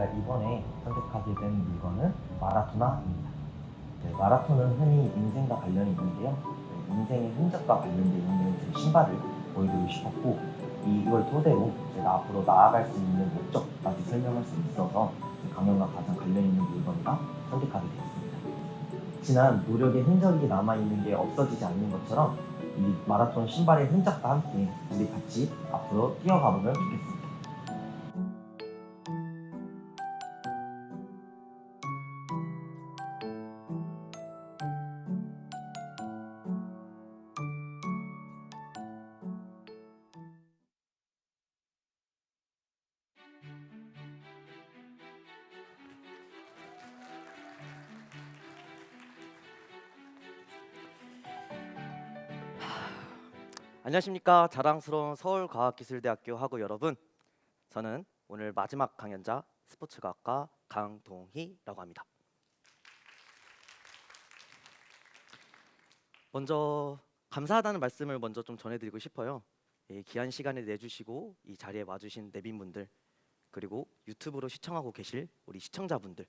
제가 이번에 선택하게 된 물건은 마라토나입니다. 네, 마라톤은 흔히 인생과 관련이 있는데요. 네, 인생의 흔적과 관련되어 있는 제 신발을 보여드리고 싶었고 이걸 토대로 제가 앞으로 나아갈 수 있는 목적까지 설명할 수 있어서 이 강연과 가장 관련 있는 물건이라 선택하게 되었습니다. 지난 노력의 흔적이 남아있는 게 없어지지 않는 것처럼 이 마라톤 신발의 흔적과 함께 우리 같이 앞으로 뛰어가보면 좋겠습니다. 안녕하십니까? 자랑스러운 서울과학기술대학교 학우 여러분. 저는 오늘 마지막 강연자 스포츠과학과 강동희라고 합니다. 먼저 감사하다는 말씀을 먼저 좀 전해드리고 싶어요. 이 귀한 시간을 내주시고 이 자리에 와주신 내빈분들 그리고 유튜브로 시청하고 계실 우리 시청자분들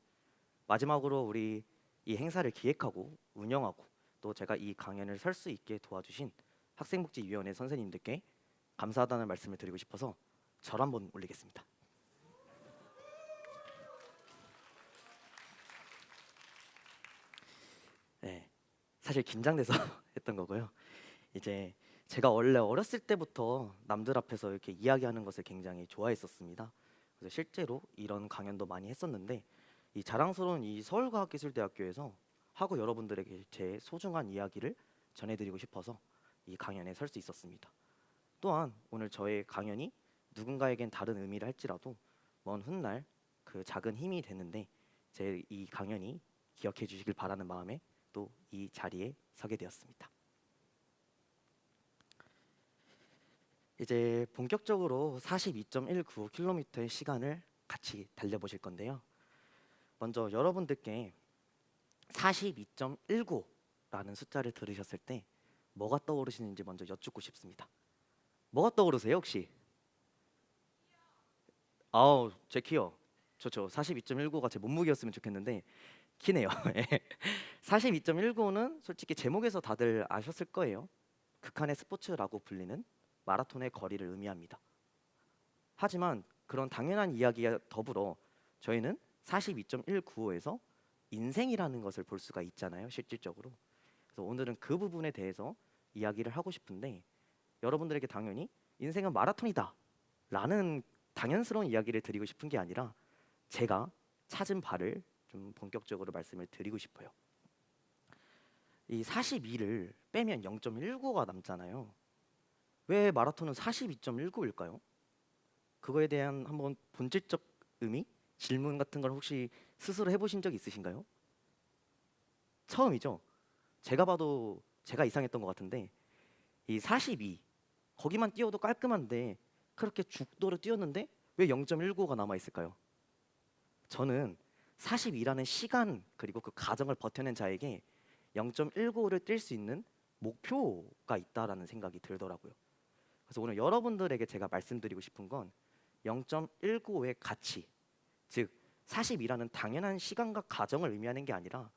마지막으로 우리 이 행사를 기획하고 운영하고 또 제가 이 강연을 설 수 있게 도와주신 학생복지위원회 선생님들께 감사하다는 말씀을 드리고 싶어서 절 한번 올리겠습니다. 네, 사실 긴장돼서 했던 거고요. 이제 제가 원래 어렸을 때부터 남들 앞에서 이렇게 이야기하는 것을 굉장히 좋아했었습니다. 그래서 실제로 이런 강연도 많이 했었는데 이 자랑스러운 이 서울과학기술대학교에서 하고 여러분들에게 제 소중한 이야기를 전해드리고 싶어서 이 강연에 설 수 있었습니다. 또한 오늘 저의 강연이 누군가에겐 다른 의미를 할지라도 먼 훗날 그 작은 힘이 되는데 제 이 강연이 기억해 주시길 바라는 마음에 또 이 자리에 서게 되었습니다. 이제 본격적으로 42.195km의 시간을 같이 달려보실 건데요. 먼저 여러분들께 42.19라는 숫자를 들으셨을 때 뭐가 떠오르시는지 먼저 여쭙고 싶습니다. 뭐가 떠오르세요 혹시? 아우 제 키요. 좋죠. 42.19가 제 몸무게였으면 좋겠는데 키네요. 42.19는 솔직히 제목에서 다들 아셨을 거예요. 극한의 스포츠라고 불리는 마라톤의 거리를 의미합니다. 하지만 그런 당연한 이야기와 더불어 저희는 42.195에서 인생이라는 것을 볼 수가 있잖아요. 실질적으로. 그래서 오늘은 그 부분에 대해서 이야기를 하고 싶은데 여러분들에게 당연히 인생은 마라톤이다 라는 당연스러운 이야기를 드리고 싶은 게 아니라 제가 찾은 바를 좀 본격적으로 말씀을 드리고 싶어요. 이 42를 빼면 0.19가 남잖아요. 왜 마라톤은 42.19일까요? 그거에 대한 한번 본질적 의미, 질문 같은 걸 혹시 스스로 해보신 적 있으신가요? 처음이죠. 제가 봐도 제가 이상했던 것 같은데 이 42 거기만 뛰어도 깔끔한데 그렇게 죽도록 뛰었는데 왜 0.19가 남아 있을까요? 저는 42라는 시간 그리고 그 과정을 버텨낸 자에게 0.19를 뛸 수 있는 목표가 있다라는 생각이 들더라고요. 그래서 오늘 여러분들에게 제가 말씀드리고 싶은 건 0.19의 가치, 즉 42라는 당연한 시간과 과정을 의미하는 게 아니라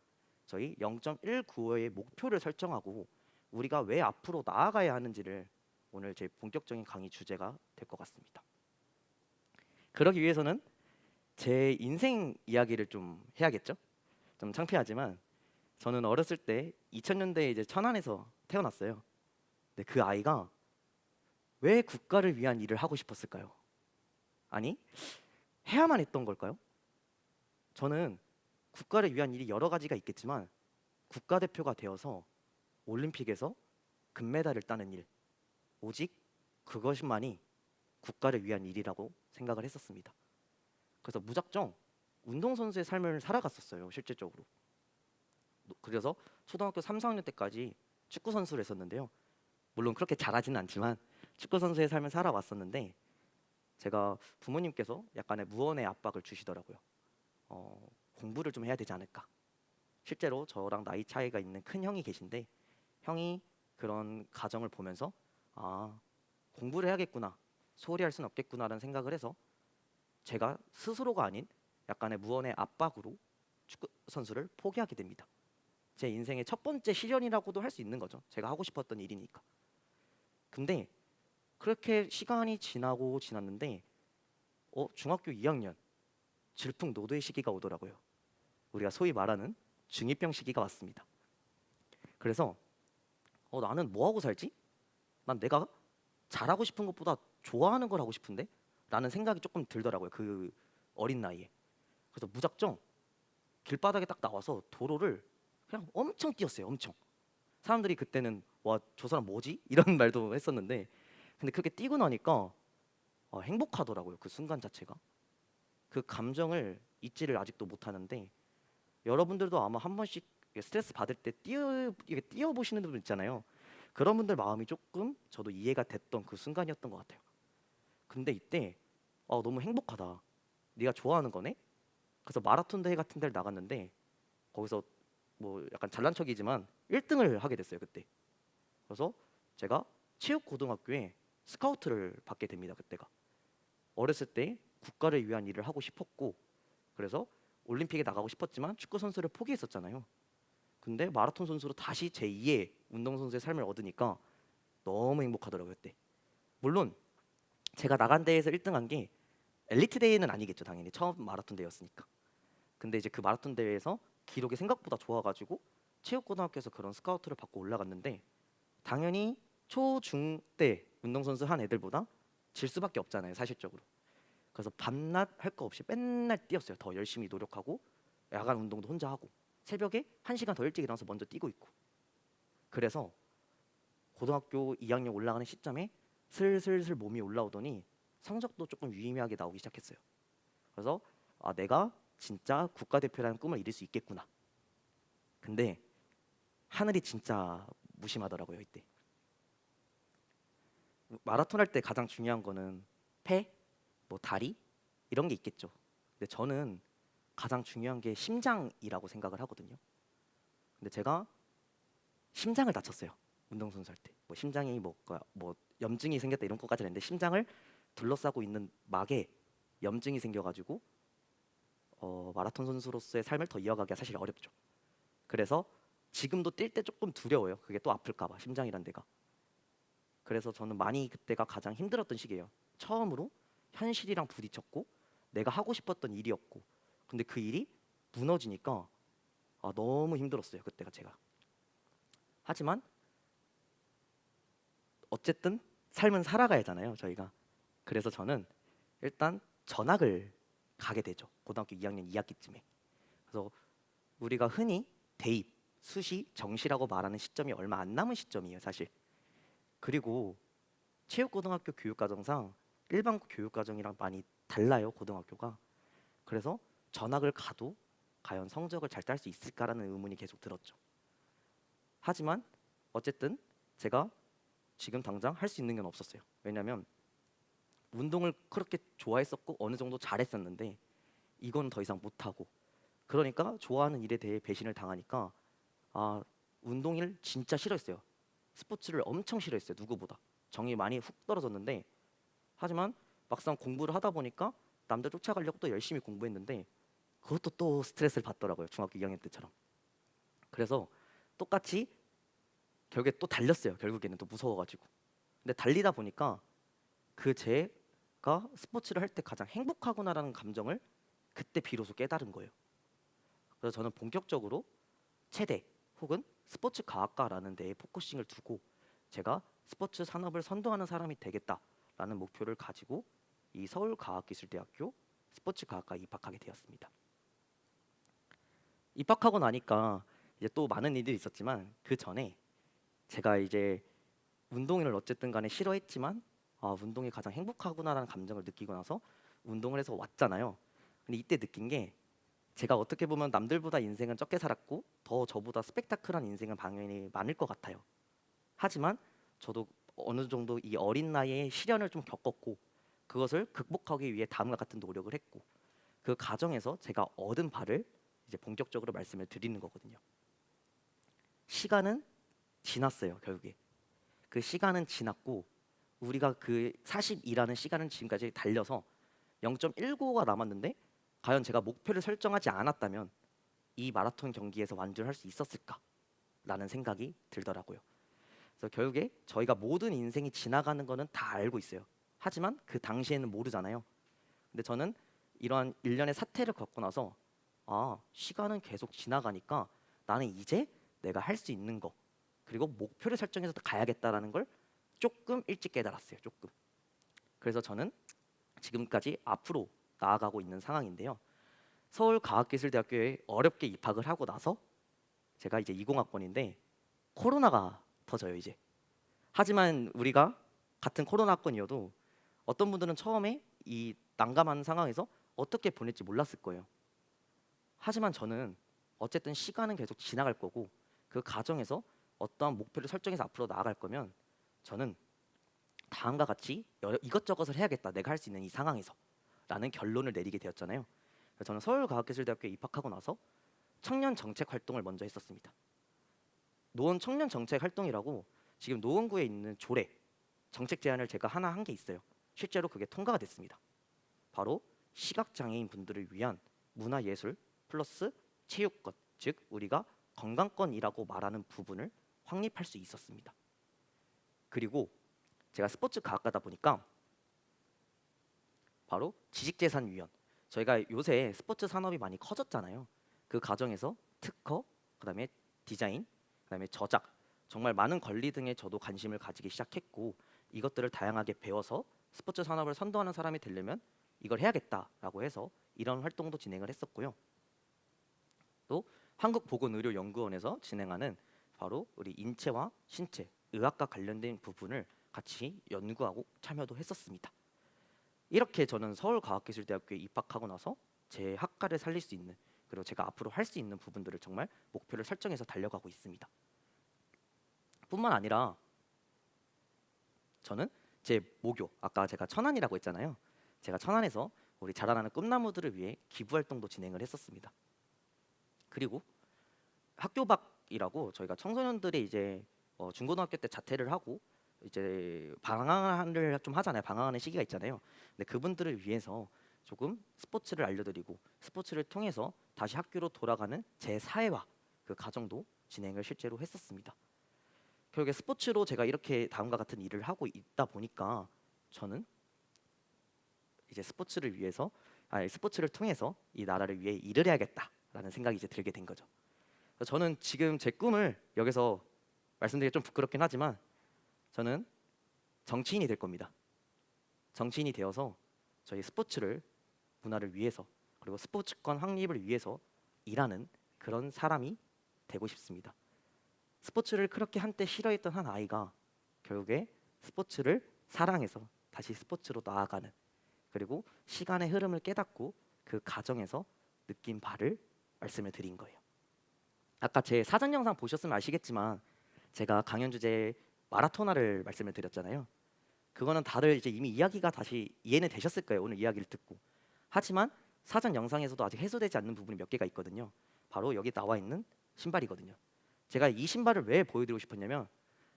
저희 0.195의 목표를 설정하고 우리가 왜 앞으로 나아가야 하는지를 오늘 제 본격적인 강의 주제가 될 것 같습니다. 그러기 위해서는 제 인생 이야기를 좀 해야겠죠? 좀 창피하지만 저는 어렸을 때 2000년대에 이제 천안에서 태어났어요. 근데 그 아이가 왜 국가를 위한 일을 하고 싶었을까요? 아니 해야만 했던 걸까요? 저는 국가를 위한 일이 여러 가지가 있겠지만 국가대표가 되어서 올림픽에서 금메달을 따는 일 오직 그것만이 국가를 위한 일이라고 생각을 했었습니다. 그래서 무작정 운동선수의 삶을 살아갔었어요 실질적으로. 그래서 초등학교 3, 4학년 때까지 축구 선수를 했었는데요. 물론 그렇게 잘하지는 않지만 축구 선수의 삶을 살아왔었는데 제가 부모님께서 약간의 무언의 압박을 주시더라고요. 어, 공부를 좀 해야 되지 않을까. 실제로 저랑 나이 차이가 있는 큰 형이 계신데 형이 그런 가정을 보면서 아 공부를 해야겠구나 소홀히 할 수는 없겠구나라는 생각을 해서 제가 스스로가 아닌 약간의 무언의 압박으로 축구 선수를 포기하게 됩니다. 제 인생의 첫 번째 시련이라고도 할 수 있는 거죠. 제가 하고 싶었던 일이니까. 근데 그렇게 시간이 지나고 지났는데 어 중학교 2학년 질풍노도의 시기가 오더라고요. 우리가 소위 말하는 중2병 시기가 왔습니다. 그래서 어 나는 뭐 하고 살지? 난 내가 잘하고 싶은 것보다 좋아하는 걸 하고 싶은데? 라는 생각이 조금 들더라고요. 그 어린 나이에. 그래서 무작정 길바닥에 딱 나와서 도로를 그냥 엄청 뛰었어요. 엄청. 사람들이 그때는 와 저 사람 뭐지? 이런 말도 했었는데 근데 그렇게 뛰고 나니까 아, 행복하더라고요. 그 순간 자체가. 그 감정을 잊지를 아직도 못하는데 여러분들도 아마 한 번씩 스트레스 받을 때 뛰어 이게 뛰어 보시는 분 있잖아요. 그런 분들 마음이 조금 저도 이해가 됐던 그 순간이었던 것 같아요. 근데 이때 아, 너무 행복하다. 네가 좋아하는 거네. 그래서 마라톤 대회 같은 데를 나갔는데 거기서 뭐 약간 잘난 척이지만 1등을 하게 됐어요 그때. 그래서 제가 체육 고등학교에 스카우트를 받게 됩니다 그때가. 어렸을 때 국가를 위한 일을 하고 싶었고 그래서 올림픽에 나가고 싶었지만 축구 선수를 포기했었잖아요. 근데 마라톤 선수로 다시 제 2의 운동 선수의 삶을 얻으니까 너무 행복하더라고요 그때. 물론 제가 나간 대회에서 1등한 게 엘리트 대회는 아니겠죠 당연히 처음 마라톤 대회였으니까. 근데 이제 그 마라톤 대회에서 기록이 생각보다 좋아 가지고 체육고등학교에서 그런 스카우트를 받고 올라갔는데 당연히 초, 중때 운동선수 한 애들보다 질 수밖에 없잖아요 사실적으로. 그래서 밤낮 할 거 없이 맨날 뛰었어요. 더 열심히 노력하고 야간 운동도 혼자 하고 새벽에 한 시간 더 일찍 일어나서 먼저 뛰고 있고. 그래서 고등학교 2학년 올라가는 시점에 슬슬슬 몸이 올라오더니 성적도 조금 유의미하게 나오기 시작했어요. 그래서 아 내가 진짜 국가대표라는 꿈을 이룰 수 있겠구나. 근데 하늘이 진짜 무심하더라고요 이때. 마라톤 할 때 가장 중요한 거는 폐, 뭐 다리 이런 게 있겠죠. 근데 저는 가장 중요한 게 심장이라고 생각을 하거든요. 근데 제가 심장을 다쳤어요. 운동 선수 할 때. 뭐 심장이 뭐, 뭐 염증이 생겼다 이런 것까지는 아닌데 심장을 둘러싸고 있는 막에 염증이 생겨가지고 어, 마라톤 선수로서의 삶을 더 이어가기가 사실 어렵죠. 그래서 지금도 뛸 때 조금 두려워요. 그게 또 아플까봐 심장이란 데가. 그래서 저는 많이 그때가 가장 힘들었던 시기예요. 처음으로 현실이랑 부딪혔고 내가 하고 싶었던 일이었고 근데 그 일이 무너지니까 아, 너무 힘들었어요. 그때가 제가. 하지만 어쨌든 삶은 살아가야잖아요. 저희가. 그래서 저는 일단 전학을 가게 되죠. 고등학교 2학년 2학기쯤에. 그래서 우리가 흔히 대입, 수시, 정시라고 말하는 시점이 얼마 안 남은 시점이에요, 사실. 그리고 체육고등학교 교육과정상 일반 교육과정이랑 많이 달라요, 고등학교가. 그래서 전학을 가도 과연 성적을 잘 딸 수 있을까라는 의문이 계속 들었죠. 하지만 어쨌든 제가 지금 당장 할 수 있는 건 없었어요. 왜냐하면 운동을 그렇게 좋아했었고 어느 정도 잘했었는데 이건 더 이상 못하고 그러니까 좋아하는 일에 대해 배신을 당하니까 아 운동을 진짜 싫어했어요. 스포츠를 엄청 싫어했어요. 누구보다 정이 많이 훅 떨어졌는데 하지만 막상 공부를 하다 보니까 남들 쫓아가려고 또 열심히 공부했는데 그것도 또 스트레스를 받더라고요. 중학교 2학년 때처럼. 그래서 똑같이 결국에 또 달렸어요. 결국에는 또 무서워가지고. 근데 달리다 보니까 그 제가 스포츠를 할 때 가장 행복하구나라는 감정을 그때 비로소 깨달은 거예요. 그래서 저는 본격적으로 체대 혹은 스포츠 과학과라는 데에 포커싱을 두고 제가 스포츠 산업을 선도하는 사람이 되겠다 라는 목표를 가지고 이 서울과학기술대학교 스포츠 과학과에 입학하게 되었습니다. 입학하고 나니까 이제 또 많은 일들이 있었지만 그 전에 제가 이제 운동을 어쨌든 간에 싫어했지만 아 운동이 가장 행복하구나라는 감정을 느끼고 나서 운동을 해서 왔잖아요. 근데 이때 느낀 게 제가 어떻게 보면 남들보다 인생은 적게 살았고 더 저보다 스펙타클한 인생은 당연히 많을 것 같아요. 하지만 저도 어느 정도 이 어린 나이에 시련을 좀 겪었고 그것을 극복하기 위해 다음과 같은 노력을 했고 그 과정에서 제가 얻은 바를 이제 본격적으로 말씀을 드리는 거거든요. 시간은 지났어요, 결국에. 그 시간은 지났고 우리가 그 42라는 시간은 지금까지 달려서 0.195가 남았는데 과연 제가 목표를 설정하지 않았다면 이 마라톤 경기에서 완주할 수 있었을까라는 생각이 들더라고요. 그래서 결국에 저희가 모든 인생이 지나가는 거는 다 알고 있어요. 하지만 그 당시에는 모르잖아요. 근데 저는 이러한 일련의 사태를 겪고 나서 아 시간은 계속 지나가니까 나는 이제 내가 할 수 있는 거 그리고 목표를 설정해서 가야겠다라는 걸 조금 일찍 깨달았어요. 조금. 그래서 저는 지금까지 앞으로 나아가고 있는 상황인데요. 서울 과학기술대학교에 어렵게 입학을 하고 나서 제가 이제 20학번인데 코로나가 터져요 이제. 하지만 우리가 같은 코로나학번이어도 어떤 분들은 처음에 이 난감한 상황에서 어떻게 보낼지 몰랐을 거예요. 하지만 저는 어쨌든 시간은 계속 지나갈 거고 그 과정에서 어떠한 목표를 설정해서 앞으로 나아갈 거면 저는 다음과 같이 이것저것을 해야겠다. 내가 할 수 있는 이 상황에서 라는 결론을 내리게 되었잖아요. 저는 서울과학기술대학교에 입학하고 나서 청년 정책 활동을 먼저 했었습니다. 노원 청년 정책 활동이라고 지금 노원구에 있는 조례 정책 제안을 제가 하나 한 게 있어요. 실제로 그게 통과가 됐습니다. 바로 시각 장애인 분들을 위한 문화 예술 플러스 체육권, 즉 우리가 건강권이라고 말하는 부분을 확립할 수 있었습니다. 그리고 제가 스포츠 과학과다 보니까 바로 지식재산위원 저희가 요새 스포츠 산업이 많이 커졌잖아요. 그 과정에서 특허, 그다음에 디자인, 그다음에 저작 정말 많은 권리 등에 저도 관심을 가지기 시작했고 이것들을 다양하게 배워서 스포츠 산업을 선도하는 사람이 되려면 이걸 해야겠다라고 해서 이런 활동도 진행을 했었고요. 또 한국보건의료연구원에서 진행하는 바로 우리 인체와 신체, 의학과 관련된 부분을 같이 연구하고 참여도 했었습니다. 이렇게 저는 서울과학기술대학교에 입학하고 나서 제 학과를 살릴 수 있는 그리고 제가 앞으로 할 수 있는 부분들을 정말 목표를 설정해서 달려가고 있습니다. 뿐만 아니라 저는 제 모교 아까 제가 천안이라고 했잖아요. 제가 천안에서 우리 자라나는 꿈나무들을 위해 기부 활동도 진행을 했었습니다. 그리고 학교 밖이라고 저희가 청소년들이 이제 어, 중고등학교 때 자퇴를 하고 이제 방황을 좀 하잖아요. 방황하는 시기가 있잖아요. 근데 그분들을 위해서 조금 스포츠를 알려드리고 스포츠를 통해서 다시 학교로 돌아가는 제 사회화 그 과정도 진행을 실제로 했었습니다. 결국에 스포츠로 제가 이렇게 다음과 같은 일을 하고 있다 보니까 저는 이제 스포츠를 위해서 아 스포츠를 통해서 이 나라를 위해 일을 해야겠다라는 생각이 이제 들게 된 거죠. 저는 지금 제 꿈을 여기서 말씀드리기 좀 부끄럽긴 하지만 저는 정치인이 될 겁니다. 정치인이 되어서 저희 스포츠를 문화를 위해서 그리고 스포츠권 확립을 위해서 일하는 그런 사람이 되고 싶습니다. 스포츠를 그렇게 한때 싫어했던 한 아이가 결국에 스포츠를 사랑해서 다시 스포츠로 나아가는 그리고 시간의 흐름을 깨닫고 그 과정에서 느낀 바를 말씀을 드린 거예요. 아까 제 사전 영상 보셨으면 아시겠지만 제가 강연 주제 마라토나를 말씀을 드렸잖아요. 그거는 다들 이제 이미 이야기가 다시 이해는 되셨을 거예요. 오늘 이야기를 듣고. 하지만 사전 영상에서도 아직 해소되지 않는 부분이 몇 개가 있거든요. 바로 여기 나와 있는 신발이거든요. 제가 이 신발을 왜 보여드리고 싶었냐면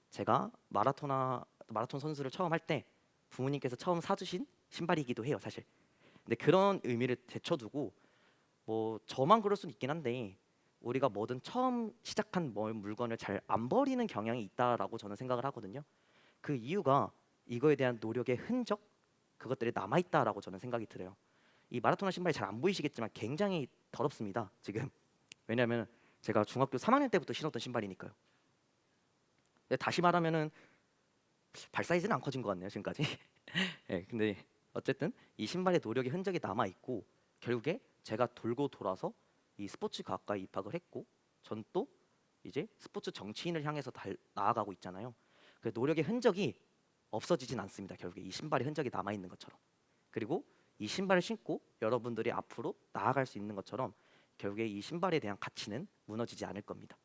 제가 마라토나 마라톤 선수를 처음 할 때 부모님께서 처음 사주신 신발이기도 해요, 사실. 근데 그런 의미를 제쳐두고 뭐 저만 그럴 수는 있긴 한데 우리가 뭐든 처음 시작한 뭐 물건을 잘 안 버리는 경향이 있다라고 저는 생각을 하거든요. 그 이유가 이거에 대한 노력의 흔적 그것들이 남아 있다라고 저는 생각이 들어요. 이 마라토나 신발이 잘 안 보이시겠지만 굉장히 더럽습니다. 지금 왜냐하면 제가 중학교 3학년 때부터 신었던 신발이니까요. 다시 말하면은 발 사이즈는 안 커진 것 같네요 지금까지. 예, 근데 어쨌든 이 신발의 노력의 흔적이 남아 있고 결국에 제가 돌고 돌아서 이 스포츠 과학과에 입학을 했고 전 또 이제 스포츠 정치인을 향해서 달, 나아가고 있잖아요. 그 노력의 흔적이 없어지진 않습니다. 결국에 이 신발의 흔적이 남아 있는 것처럼. 그리고 이 신발을 신고 여러분들이 앞으로 나아갈 수 있는 것처럼 결국에 이 신발에 대한 가치는 무너지지 않을 겁니다.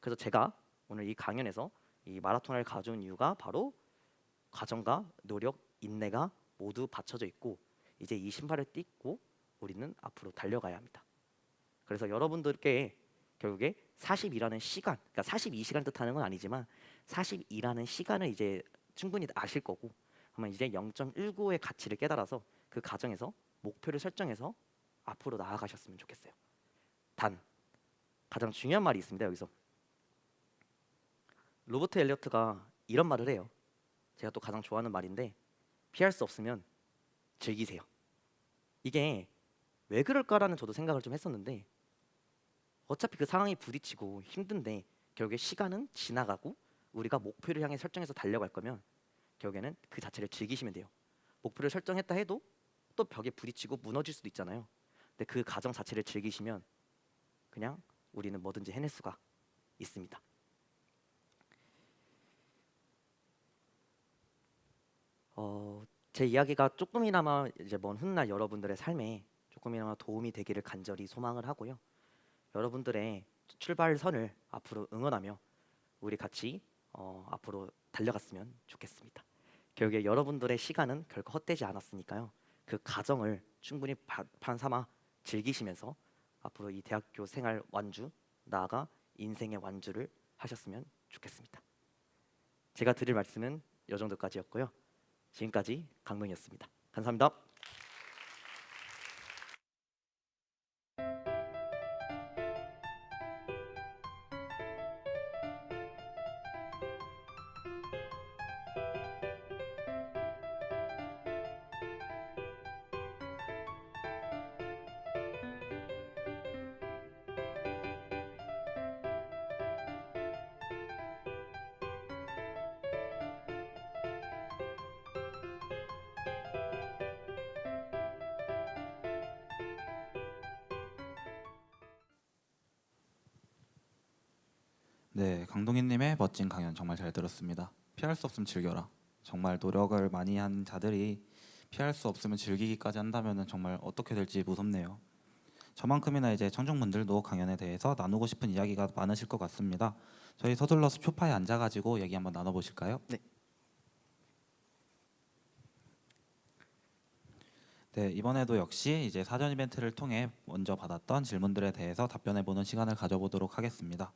그래서 제가 오늘 이 강연에서 이 마라톤을 가져온 이유가 바로 과정과 노력, 인내가 모두 받쳐져 있고 이제 이 신발을 띠고 우리는 앞으로 달려가야 합니다. 그래서 여러분들께 결국에 40이라는 시간, 그러니까 42시간 뜻하는 건 아니지만 42라는 시간을 이제 충분히 아실 거고 아마 이제 0.19의 가치를 깨달아서 그 과정에서 목표를 설정해서 앞으로 나아가셨으면 좋겠어요. 단 가장 중요한 말이 있습니다. 여기서 로버트 엘리어트가 이런 말을 해요. 제가 또 가장 좋아하는 말인데 피할 수 없으면 즐기세요. 이게 왜 그럴까라는 저도 생각을 좀 했었는데 어차피 그 상황이 부딪히고 힘든데 결국에 시간은 지나가고 우리가 목표를 향해 설정해서 달려갈 거면 결국에는 그 자체를 즐기시면 돼요. 목표를 설정했다 해도 또 벽에 부딪히고 무너질 수도 있잖아요. 근데 그 과정 자체를 즐기시면 그냥 우리는 뭐든지 해낼 수가 있습니다. 어, 제 이야기가 조금이나마 이제 먼 훗날 여러분들의 삶에 조금이나마 도움이 되기를 간절히 소망을 하고요. 여러분들의 출발선을 앞으로 응원하며 우리 같이 어, 앞으로 달려갔으면 좋겠습니다. 결국에 여러분들의 시간은 결코 헛되지 않았으니까요. 그 과정을 충분히 바- 반삼아 즐기시면서 앞으로 이 대학교 생활 완주 나아가 인생의 완주를 하셨으면 좋겠습니다. 제가 드릴 말씀은 이 정도까지였고요. 지금까지 강동이었습니다. 감사합니다. 네, 강동희님의 멋진 강연 정말 잘 들었습니다. 피할 수 없으면 즐겨라. 정말 노력을 많이 한 자들이 피할 수 없으면 즐기기까지 한다면 정말 어떻게 될지 무섭네요. 저만큼이나 이제 청중분들도 강연에 대해서 나누고 싶은 이야기가 많으실 것 같습니다. 저희 서둘러서 소파에 앉아가지고 얘기 한번 나눠보실까요? 네. 네, 이번에도 역시 이제 사전 이벤트를 통해 먼저 받았던 질문들에 대해서 답변해보는 시간을 가져보도록 하겠습니다.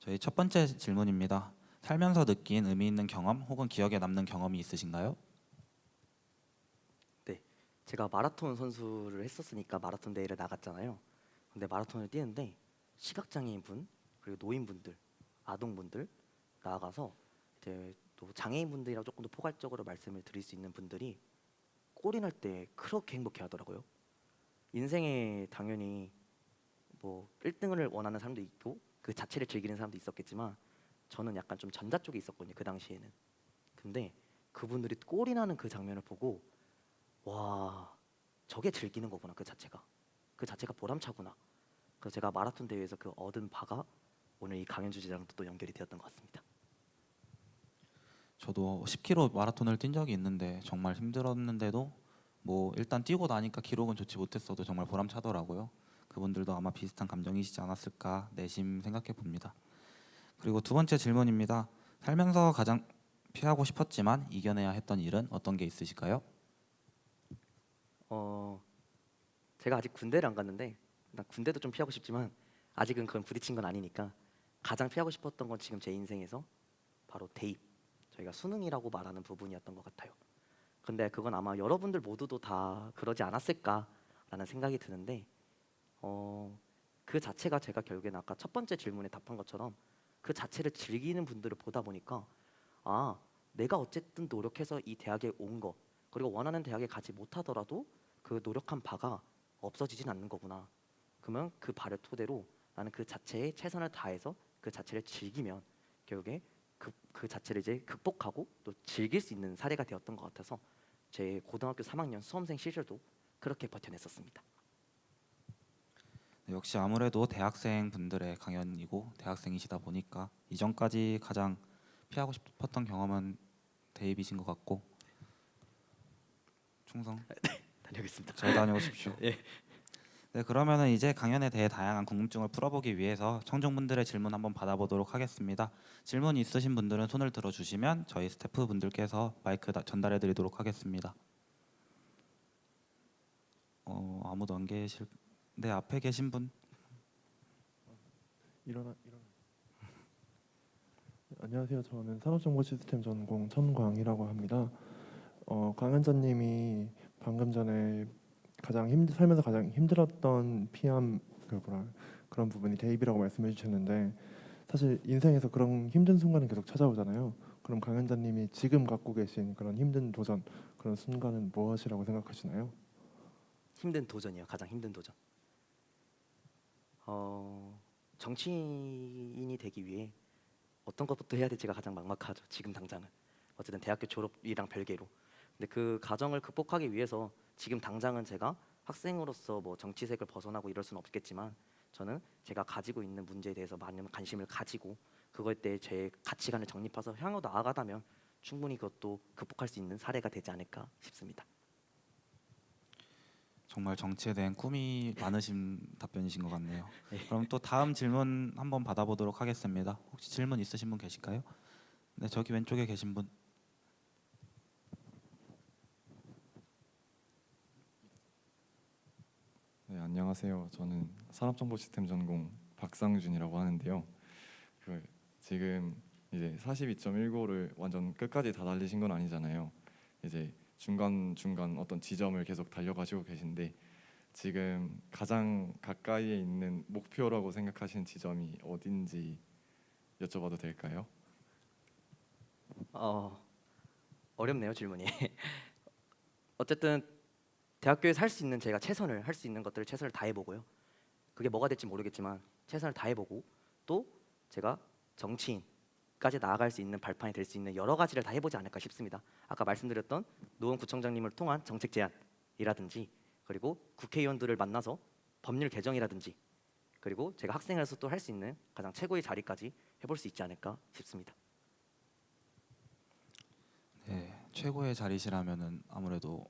저희 첫 번째 질문입니다. 살면서 느낀 의미 있는 경험 혹은 기억에 남는 경험이 있으신가요? 제가 마라톤 선수를 했었으니까 마라톤 대회를 나갔잖아요. 근데 마라톤을 뛰는데 시각장애인 분 그리고 노인분들, 아동분들 나아가서 이제 또 장애인 분들이랑 조금 더 포괄적으로 말씀을 드릴 수 있는 분들이 골이 날 때 그렇게 행복해 하더라고요. 인생에 당연히 뭐 1등을 원하는 사람도 있고 그 자체를 즐기는 사람도 있었겠지만 저는 약간 좀 전자 쪽에 있었거든요. 그 당시에는. 근데 그분들이 골이 나는 그 장면을 보고 와 저게 즐기는 거구나 그 자체가 그 자체가 보람차구나 그래서 제가 마라톤 대회에서 그 얻은 바가 오늘 이 강연 주제랑도 또 연결이 되었던 것 같습니다 저도 10km 마라톤을 뛴 적이 있는데 정말 힘들었는데도 뭐 일단 뛰고 나니까 기록은 좋지 못했어도 정말 보람차더라고요. 그분들도 아마 비슷한 감정이시지 않았을까 내심 생각해 봅니다. 그리고 두 번째 질문입니다. 살면서 가장 피하고 싶었지만 이겨내야 했던 일은 어떤 게 있으실까요? 어 제가 아직 군대를 안 갔는데 나 군대도 좀 피하고 싶지만 아직은 그건 부딪힌 건 아니니까 가장 피하고 싶었던 건 지금 제 인생에서 바로 대입 저희가 수능이라고 말하는 부분이었던 것 같아요 근데 그건 아마 여러분들 모두도 다 그러지 않았을까라는 생각이 드는데 어, 그 자체가 제가 결국엔 아까 첫 번째 질문에 답한 것처럼 그 자체를 즐기는 분들을 보다 보니까 아 내가 어쨌든 노력해서 이 대학에 온 거 그리고 원하는 대학에 가지 못하더라도 그 노력한 바가 없어지진 않는 거구나 그러면 그 바를 토대로 나는 그 자체에 최선을 다해서 그 자체를 즐기면 결국에 그, 그 자체를 이제 극복하고 또 즐길 수 있는 사례가 되었던 것 같아서 제 고등학교 3학년 수험생 시절도 그렇게 버텨냈었습니다. 네, 역시 아무래도 대학생 분들의 강연이고 대학생이시다 보니까 이전까지 가장 피하고 싶었던 경험은 대입이신 것 같고 충성 다녀오겠습니다. 잘 다녀오십시오. 예. 네, 그러면은 이제 강연에 대해 다양한 궁금증을 풀어보기 위해서 청중분들의 질문 한번 받아보도록 하겠습니다. 질문 있으신 분들은 손을 들어주시면 저희 스태프분들께서 마이크 다- 전달해드리도록 하겠습니다. 어, 아무도 안 계실. 네, 앞에 계신 분. 일어나 일어나. 안녕하세요. 저는 산업정보시스템 전공 천광이라고 합니다. 어, 강한자님이 방금 전에 가장 힘 살면서 가장 힘들었던 피암 그 뭐라 그런 부분이 대입이라고 말씀해 주셨는데 사실 인생에서 그런 힘든 순간은 계속 찾아오잖아요. 그럼 강연자님이 지금 갖고 계신 그런 힘든 도전 그런 순간은 무엇이라고 생각하시나요? 힘든 도전이요. 가장 힘든 도전. 어, 정치인이 되기 위해 어떤 것부터 해야 될지가 가장 막막하죠. 지금 당장은. 어쨌든 대학교 졸업이랑 별개로. 근데 그 과정을 극복하기 위해서 지금 당장은 제가 학생으로서 뭐 정치색을 벗어나고 이럴 수는 없겠지만 저는 제가 가지고 있는 문제에 대해서 많은 관심을 가지고 그거에 대해 제 가치관을 정립해서 향후 나아가다면 충분히 그것도 극복할 수 있는 사례가 되지 않을까 싶습니다. 정말 정치에 대한 꿈이 많으신 답변이신 것 같네요. 네. 그럼 또 다음 질문 한번 받아보도록 하겠습니다. 혹시 질문 있으신 분 계실까요? 네, 저기 왼쪽에 계신 분. 네, 안녕하세요. 저는 산업정보시스템 전공 박상준이라고 하는데요. 그 지금 이제 42.195를 완전 끝까지 다 달리신 건 아니잖아요. 이제 중간 중간 어떤 지점을 계속 달려가시고 계신데 지금 가장 가까이에 있는 목표라고 생각하시는 지점이 어딘지 여쭤봐도 될까요? 어 어렵네요 질문이. 어쨌든 대학교에 살 수 있는 제가 최선을 할 수 있는 것들을 최선을 다해 보고요. 그게 뭐가 될지 모르겠지만 최선을 다해 보고 또 제가 정치인 까지 나아갈 수 있는 발판이 될 수 있는 여러 가지를 다 해보지 않을까 싶습니다. 아까 말씀드렸던 노원 구청장님을 통한 정책 제안이라든지 그리고 국회의원들을 만나서 법률 개정이라든지 그리고 제가 학생으로서 또 할 수 있는 가장 최고의 자리까지 해볼 수 있지 않을까 싶습니다. 네, 최고의 자리시라면은 아무래도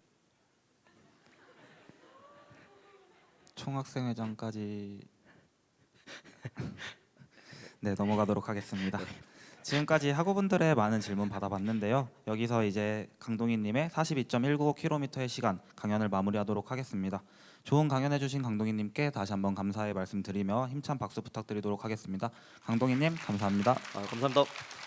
총학생회장까지 네 넘어가도록 하겠습니다. 지금까지 학우분들의 많은 질문 받아봤는데요. 여기서 이제 강동희님의 42.195km의 시간 강연을 마무리하도록 하겠습니다. 좋은 강연해주신 강동희님께 다시 한번 감사의 말씀드리며 힘찬 박수 부탁드리도록 하겠습니다. 강동희님 감사합니다. 아, 감사합니다.